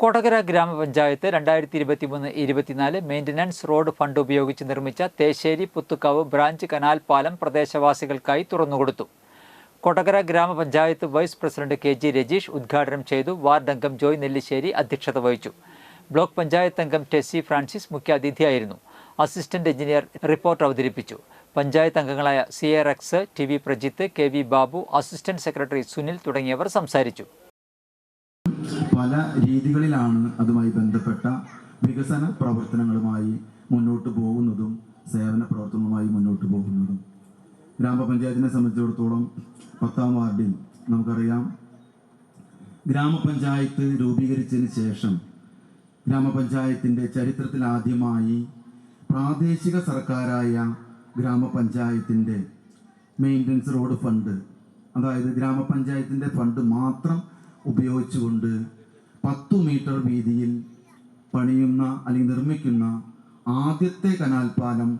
കൊടകര ഗ്രാമപഞ്ചായത്ത് രണ്ടായിരത്തി ഇരുപത്തി മൂന്ന് ഇരുപത്തിനാല് മെയിന്റനൻസ് റോഡ് ഫണ്ട് ഉപയോഗിച്ച് നിർമ്മിച്ച തേശ്ശേരി പുത്തുക്കാവ് ബ്രാഞ്ച് കനാൽ പാലം പ്രദേശവാസികൾക്കായി തുറന്നുകൊടുത്തു. കൊടകര ഗ്രാമപഞ്ചായത്ത് vice president K G Rajeesh ഉദ്ഘാടനം ചെയ്തു. വാർഡ് അംഗം ജോയ് നെല്ലിശ്ശേരി അധ്യക്ഷത വഹിച്ചു. ബ്ലോക്ക് പഞ്ചായത്ത് അംഗം ടെസ്സി ഫ്രാൻസിസ് മുഖ്യാതിഥിയായിരുന്നു. അസിസ്റ്റന്റ് എഞ്ചിനീയർ റിപ്പോർട്ട് അവതരിപ്പിച്ചു. പഞ്ചായത്ത് അംഗങ്ങളായ C A X T V Prajith K V Babu assistant secretary Sunil തുടങ്ങിയവർ സംസാരിച്ചു. പല രീതികളിലാണ് അതുമായി ബന്ധപ്പെട്ട വികസന പ്രവർത്തനങ്ങളുമായി മുന്നോട്ട് പോകുന്നതും സേവന പ്രവർത്തനങ്ങളുമായി മുന്നോട്ട് പോകുന്നതും. ഗ്രാമപഞ്ചായത്തിനെ സംബന്ധിച്ചിടത്തോളം പത്താം വാർഡിൽ നമുക്കറിയാം. ഗ്രാമപഞ്ചായത്ത് രൂപീകരിച്ചതിന് ശേഷം ഗ്രാമപഞ്ചായത്തിന്റെ ചരിത്രത്തിൽ ആദ്യമായി പ്രാദേശിക സർക്കാരായ ഗ്രാമപഞ്ചായത്തിന്റെ മെയിന്റനൻസ് റോഡ് ഫണ്ട് അതായത് ഗ്രാമപഞ്ചായത്തിന്റെ ഫണ്ട് മാത്രം ഉപയോഗിച്ചുകൊണ്ട് പത്തു മീറ്റർ വീതിയിൽ പണിയുന്ന അല്ലെങ്കിൽ നിർമ്മിക്കുന്ന ആദ്യത്തെ കനാൽ പാലം